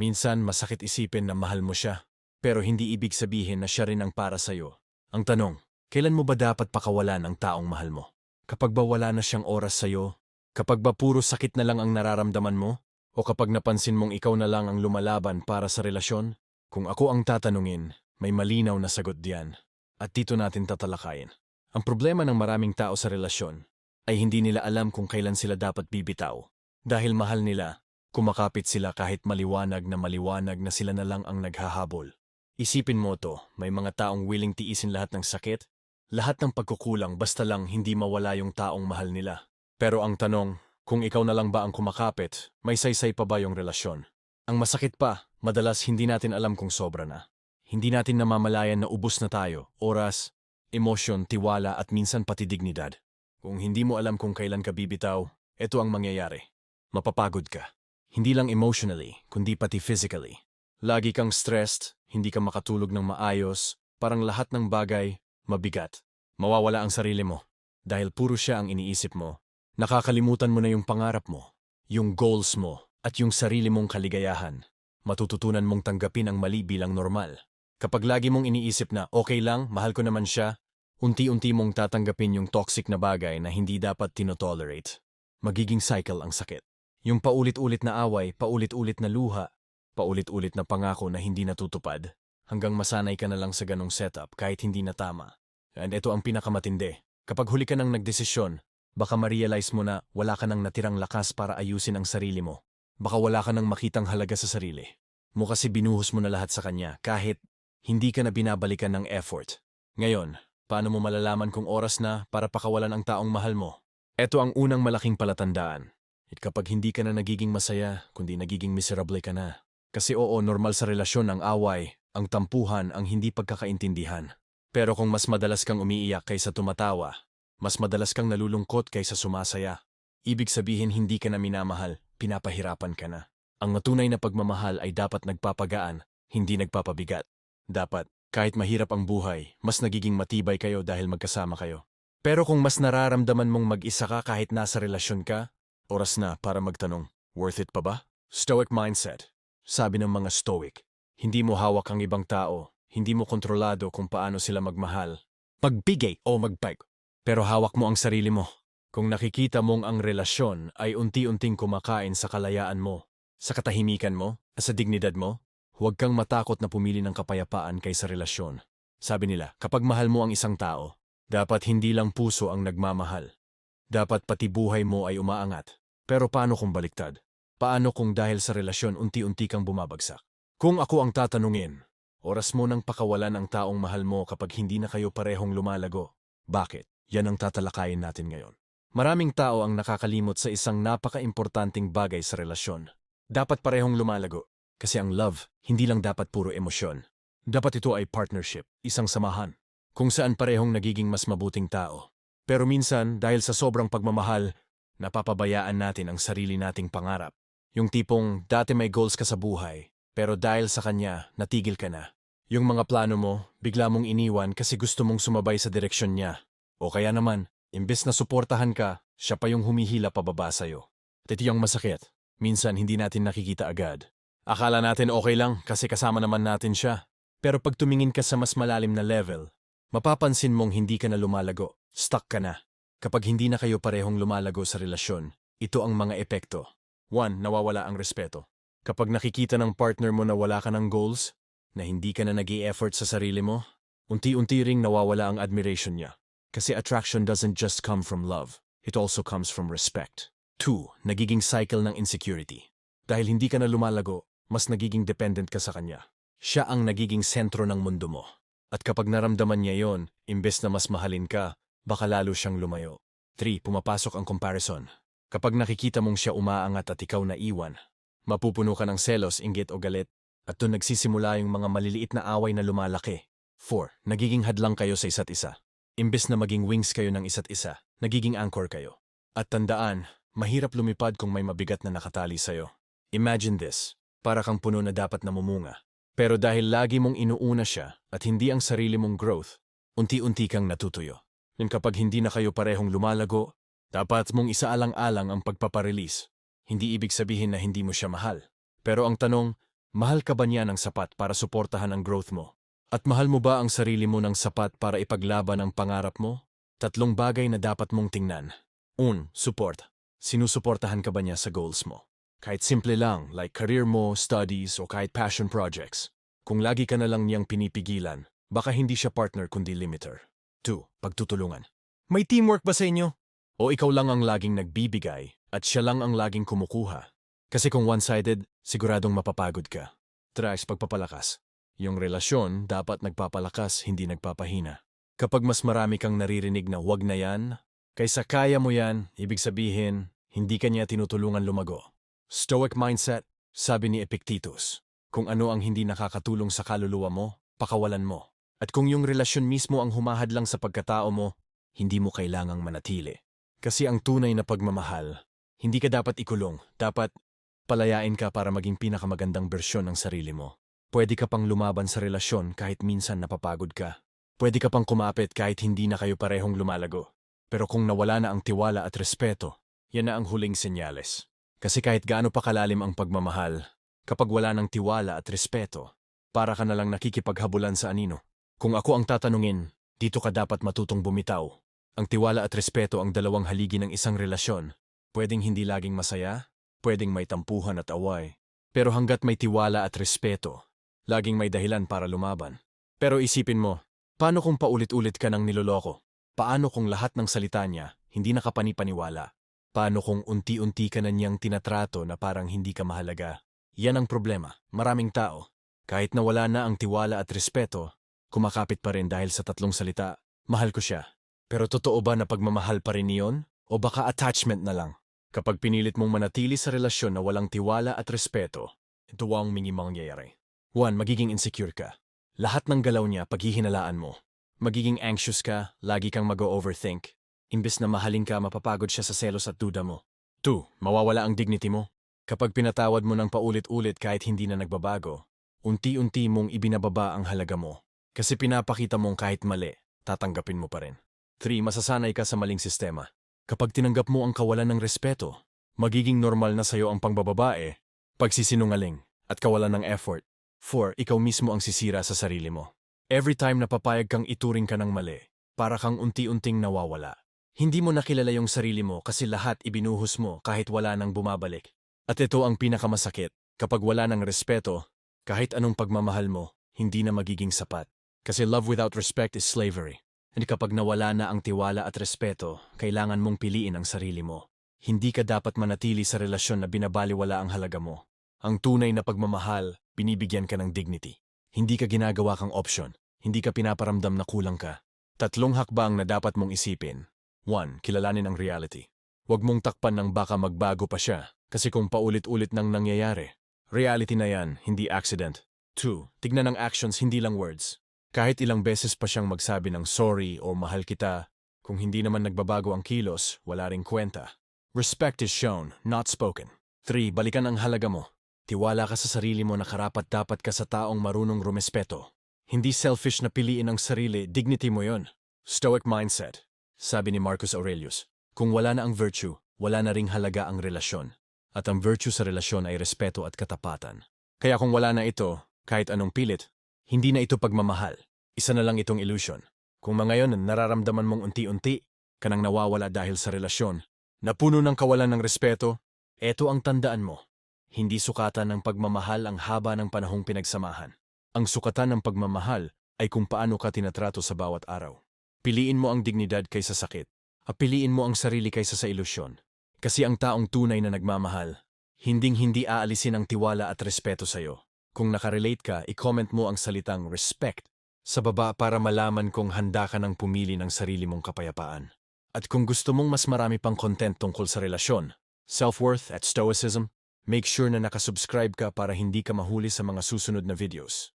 Minsan masakit isipin na mahal mo siya, pero hindi ibig sabihin na siya rin ang para sa'yo. Ang tanong, kailan mo ba dapat pakawalan ang taong mahal mo? Kapag ba wala na siyang oras sa'yo? Kapag ba puro sakit na lang ang nararamdaman mo? O kapag napansin mong ikaw na lang ang lumalaban para sa relasyon? Kung ako ang tatanungin, may malinaw na sagot diyan. At dito natin tatalakayin. Ang problema ng maraming tao sa relasyon ay hindi nila alam kung kailan sila dapat bibitaw. Dahil mahal nila, kumakapit sila kahit maliwanag na maliwanag na sila na lang ang naghahabol. Isipin mo to, may mga taong willing tiisin lahat ng sakit, lahat ng pagkukulang basta lang hindi mawala yung taong mahal nila. Pero ang tanong, kung ikaw na lang ba ang kumakapit, may saysay pa ba yung relasyon? Ang masakit pa, madalas hindi natin alam kung sobra na. Hindi natin namamalayan na ubus na tayo, oras, emosyon, tiwala at minsan pati dignidad. Kung hindi mo alam kung kailan ka bibitaw, ito ang mangyayari. Mapapagod ka. Hindi lang emotionally, kundi pati physically. Lagi kang stressed, hindi ka makatulog ng maayos, parang lahat ng bagay, mabigat. Mawawala ang sarili mo. Dahil puro siya ang iniisip mo. Nakakalimutan mo na yung pangarap mo, yung goals mo, at yung sarili mong kaligayahan. Matututunan mong tanggapin ang mali bilang normal. Kapag lagi mong iniisip na okay lang, mahal ko naman siya, unti-unti mong tatanggapin yung toxic na bagay na hindi dapat tinotolerate. Magiging cycle ang sakit. Yung paulit-ulit na away, paulit-ulit na luha, paulit-ulit na pangako na hindi natutupad, hanggang masanay ka na lang sa ganong setup kahit hindi na tama. And ito ang pinakamatindi. Kapag huli ka nang nagdesisyon, baka ma-realize mo na wala ka nang natirang lakas para ayusin ang sarili mo. Baka wala ka nang makitang halaga sa sarili. Mo kasi binuhos mo na lahat sa kanya kahit hindi ka na binabalikan ng effort. Ngayon, paano mo malalaman kung oras na para pakawalan ang taong mahal mo? Ito ang unang malaking palatandaan. At kapag hindi ka na nagiging masaya, kundi nagiging miserable ka na. Kasi oo, normal sa relasyon ang away, ang tampuhan, ang hindi pagkakaintindihan. Pero kung mas madalas kang umiiyak kaysa tumatawa, mas madalas kang nalulungkot kaysa sumasaya, ibig sabihin hindi ka na minamahal, pinapahirapan ka na. Ang matunay na pagmamahal ay dapat nagpapagaan, hindi nagpapabigat. Dapat, kahit mahirap ang buhay, mas nagiging matibay kayo dahil magkasama kayo. Pero kung mas nararamdaman mong mag-isa ka kahit nasa relasyon ka, oras na para magtanong, worth it pa ba? Stoic mindset. Sabi ng mga stoic, hindi mo hawak ang ibang tao, hindi mo kontrolado kung paano sila magmahal. Magbigay o magpag. Pero hawak mo ang sarili mo. Kung nakikita mong ang relasyon ay unti-unting kumakain sa kalayaan mo, sa katahimikan mo, sa dignidad mo, huwag kang matakot na pumili ng kapayapaan kaysa relasyon. Sabi nila, kapag mahal mo ang isang tao, dapat hindi lang puso ang nagmamahal. Dapat pati buhay mo ay umaangat. Pero paano kung baliktad? Paano kung dahil sa relasyon unti-unti kang bumabagsak? Kung ako ang tatanungin, oras mo nang pakawalan ang taong mahal mo kapag hindi na kayo parehong lumalago. Bakit? Yan ang tatalakayin natin ngayon. Maraming tao ang nakakalimot sa isang napaka-importanting bagay sa relasyon. Dapat parehong lumalago. Kasi ang love, hindi lang dapat puro emosyon. Dapat ito ay partnership, isang samahan, kung saan parehong nagiging mas mabuting tao. Pero minsan, dahil sa sobrang pagmamahal, napapabayaan natin ang sarili nating pangarap. Yung tipong dati may goals ka sa buhay, pero dahil sa kanya, natigil ka na. Yung mga plano mo, bigla mong iniwan kasi gusto mong sumabay sa direksyon niya. O kaya naman, imbes na suportahan ka, siya pa yung humihila pababa sa'yo. Yung masakit. Minsan hindi natin nakikita agad. Akala natin okay lang kasi kasama naman natin siya. Pero pag tumingin ka sa mas malalim na level, mapapansin mong hindi ka na lumalago, stuck ka na. Kapag hindi na kayo parehong lumalago sa relasyon, ito ang mga epekto. 1. Nawawala ang respeto. Kapag nakikita ng partner mo na wala ka ng goals, na hindi ka na nag effort sa sarili mo, unti-unti ring nawawala ang admiration niya. Kasi attraction doesn't just come from love, it also comes from respect. 2. Nagiging cycle ng insecurity. Dahil hindi ka na lumalago, mas nagiging dependent ka sa kanya. Siya ang nagiging sentro ng mundo mo. At kapag naramdaman niya yon, imbes na mas mahalin ka, baka lalo siyang lumayo. 3. Pumapasok ang comparison. Kapag nakikita mong siya umaangat at ikaw naiwan, mapupuno ka ng selos, inggit o galit, at doon nagsisimula yung mga maliliit na away na lumalaki. 4. Nagiging hadlang kayo sa isa't isa. Imbes na maging wings kayo ng isa't isa, nagiging anchor kayo. At tandaan, mahirap lumipad kung may mabigat na nakatali sa'yo. Imagine this, para kang puno na dapat namumunga. Pero dahil lagi mong inuuna siya at hindi ang sarili mong growth, unti-unti kang natutuyo. Yung kapag hindi na kayo parehong lumalago, dapat mong isaalang-alang ang pagpaparelease. Hindi ibig sabihin na hindi mo siya mahal. Pero ang tanong, Mahal ka ba niya ng sapat para suportahan ang growth mo? At mahal mo ba ang sarili mo ng sapat para ipaglaban ang pangarap mo? Tatlong bagay na dapat mong tingnan. Un, support. Sinusuportahan ka ba niya sa goals mo? Kahit simple lang, like career mo, studies, o kahit passion projects. Kung lagi ka na lang niyang pinipigilan, baka hindi siya partner kundi limiter. 2. Pagtutulungan. May teamwork ba sa inyo? O ikaw lang ang laging nagbibigay at siya lang ang laging kumukuha? Kasi kung one-sided, siguradong mapapagod ka. Tries pagpapalakas. Yung relasyon dapat nagpapalakas, hindi nagpapahina. Kapag mas marami kang naririnig na wag na yan, kaysa kaya mo yan, ibig sabihin, hindi ka niya tinutulungan lumago. Stoic mindset, sabi ni Epictetus, kung ano ang hindi nakakatulong sa kaluluwa mo, pakawalan mo. At kung yung relasyon mismo ang humahad lang sa pagkatao mo, hindi mo kailangang manatili. Kasi ang tunay na pagmamahal, hindi ka dapat ikulong, dapat palayain ka para maging pinakamagandang bersyon ng sarili mo. Pwede ka pang lumaban sa relasyon kahit minsan napapagod ka. Pwede ka pang kumapit kahit hindi na kayo parehong lumalago. Pero kung nawala na ang tiwala at respeto, yan na ang huling senyales. Kasi kahit gaano pa kalalim ang pagmamahal, kapag wala ng tiwala at respeto, para ka na lang nakikipaghabulan sa anino. Kung ako ang tatanungin, dito ka dapat matutong bumitaw. Ang tiwala at respeto ang dalawang haligi ng isang relasyon. Pwedeng hindi laging masaya, pwedeng may tampuhan at away. Pero hanggat may tiwala at respeto, laging may dahilan para lumaban. Pero isipin mo, paano kung paulit-ulit ka ng niloloko? Paano kung lahat ng salita niya hindi nakapani-paniwala? Paano kung unti-unti ka na niyang tinatrato na parang hindi ka mahalaga? Yan ang problema. Maraming tao, kahit na wala na ang tiwala at respeto, kumakapit pa rin dahil sa tatlong salita, mahal ko siya. Pero totoo ba na pagmamahal pa rin niyon? O baka attachment na lang? Kapag pinilit mong manatili sa relasyon na walang tiwala at respeto, ito ang mingi mangyayari. One, magiging insecure ka. Lahat ng galaw niya paghihinalaan mo. Magiging anxious ka, lagi kang mag-overthink. Imbes na mahalin ka, mapapagod siya sa selos at duda mo. Two, mawawala ang dignity mo. Kapag pinatawad mo ng paulit-ulit kahit hindi na nagbabago, unti-unti mong ibinababa ang halaga mo. Kasi pinapakita mong kahit mali, tatanggapin mo pa rin. 3. Masasanay ka sa maling sistema. Kapag tinanggap mo ang kawalan ng respeto, magiging normal na sa'yo ang pangbababae, pagsisinungaling, at kawalan ng effort. 4. Ikaw mismo ang sisira sa sarili mo. Every time na papayag kang ituring ka ng mali, para kang unti-unting nawawala. Hindi mo nakilala yung sarili mo kasi lahat ibinuhos mo kahit wala nang bumabalik. At ito ang pinakamasakit, kapag wala ng respeto, kahit anong pagmamahal mo, hindi na magiging sapat. Kasi love without respect is slavery. And kapag nawala na ang tiwala at respeto, kailangan mong piliin ang sarili mo. Hindi ka dapat manatili sa relasyon na binabaliwala ang halaga mo. Ang tunay na pagmamahal, binibigyan ka ng dignity. Hindi ka ginagawa kang option. Hindi ka pinaparamdam na kulang ka. Tatlong hakbang na dapat mong isipin. 1. Kilalanin ang reality. Huwag mong takpan ng baka magbago pa siya, kasi kung paulit-ulit nang nangyayari. Reality na yan, hindi accident. 2. Tignan ang actions, hindi lang words. Kahit ilang beses pa siyang magsabi ng sorry o mahal kita, kung hindi naman nagbabago ang kilos, wala ring kwenta. Respect is shown, not spoken. 3. Balikan ang halaga mo. Tiwala ka sa sarili mo na karapat dapat ka sa taong marunong rumespeto. Hindi selfish na piliin ang sarili, dignity mo yon. Stoic mindset. Sabi ni Marcus Aurelius, kung wala na ang virtue, wala na ring halaga ang relasyon. At ang virtue sa relasyon ay respeto at katapatan. Kaya kung wala na ito, kahit anong pilit, hindi na ito pagmamahal. Isa na lang itong illusion. Kung mga ngayon nararamdaman mong unti-unti, kanang nawawala dahil sa relasyon, na puno ng kawalan ng respeto, eto ang tandaan mo. Hindi sukatan ng pagmamahal ang haba ng panahong pinagsamahan. Ang sukatan ng pagmamahal ay kung paano ka tinatrato sa bawat araw. Piliin mo ang dignidad kaysa sakit. At piliin mo ang sarili kaysa sa ilusyon. Kasi ang taong tunay na nagmamahal, hinding-hindi aalisin ang tiwala at respeto sa'yo. Kung nakarelate ka, i-comment mo ang salitang respect sa baba para malaman kung handa ka ng pumili ng sarili mong kapayapaan. At kung gusto mong mas marami pang content tungkol sa relasyon, self-worth at stoicism, make sure na nakasubscribe ka para hindi ka mahuli sa mga susunod na videos.